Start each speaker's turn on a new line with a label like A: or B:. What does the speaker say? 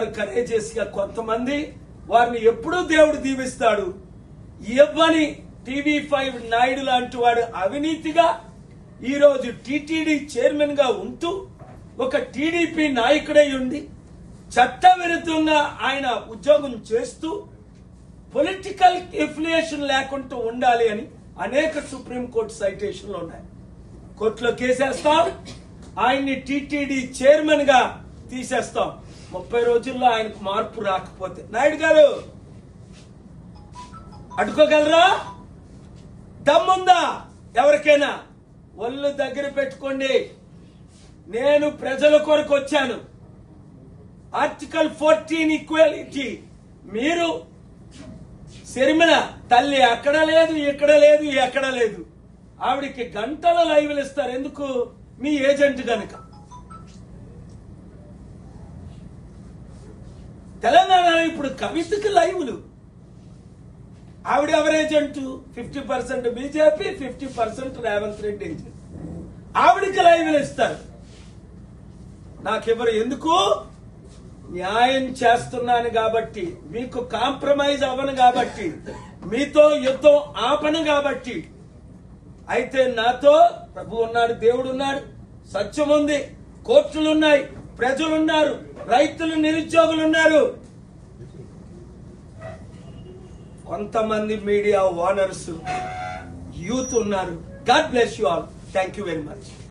A: ఉన్నారు కరేజెస్ కొంతమంది వారిని ఎప్పుడూ దేవుడు దీవిస్తాడు. ఇవ్వని టీవీ ఫైవ్ నాయుడు లాంటి వాడు అవినీతిగా ఈ రోజు టీటీడీ చైర్మన్గా ఉంటూ ఒక టీడీపీ నాయకుడై ఉండి చట్టవిరుద్ధంగా ఆయన ఉద్యోగం చేస్తూ పొలిటికల్ ఎఫిలియేషన్ లేకుండా ఉండాలి అని అనేక సుప్రీంకోర్టు సైటేషన్లు ఉన్నాయి. కోర్టులో కేసేస్తాం. ఆయన్ని టీటీడీ చైర్మన్గా తీసేస్తాం. ముప్పై రోజుల్లో ఆయనకు మార్పు రాకపోతే. నాయుడు గారు! అడ్డుకోగలరా దమ్ముందా? ఎవరికైనా? ఒళ్ళు దగ్గర పెట్టుకోండి. నేను ప్రజల కొరకు వచ్చాను. Article fourteen equality. మీరు శర్మిల తల్లి అక్కడ లేదు ఇక్కడ లేదు ఎక్కడ లేదు. ఆవిడికి గంటల లైవ్లు ఇస్తారు. ఎందుకు? మీ ఏజెంట్ కనుక తెలంగాణలో ఇప్పుడు కవితకి లైవ్లు. ఆవిడ ఎవరేజ్ అంటూ fifty percent BJP fifty percent Revanth Reddy agent ఆవిడకి లైవ్లు ఇస్తారు. నాకెవరు ఎందుకు? న్యాయం చేస్తున్నాను కాబట్టి మీకు కాంప్రమైజ్ అవ్వను కాబట్టి మీతో యుద్ధం ఆపను కాబట్టి అయితే నాతో ప్రభు ఉన్నాడు దేవుడు ఉన్నాడు సత్యం ఉంది కోర్టులున్నాయి ప్రజలున్నారు రైతులు నిరుద్యోగులు ఉన్నారు. కొంతమంది మీడియా ఓనర్స్ యూత్ ఉన్నారు. God bless you all. Thank you very much.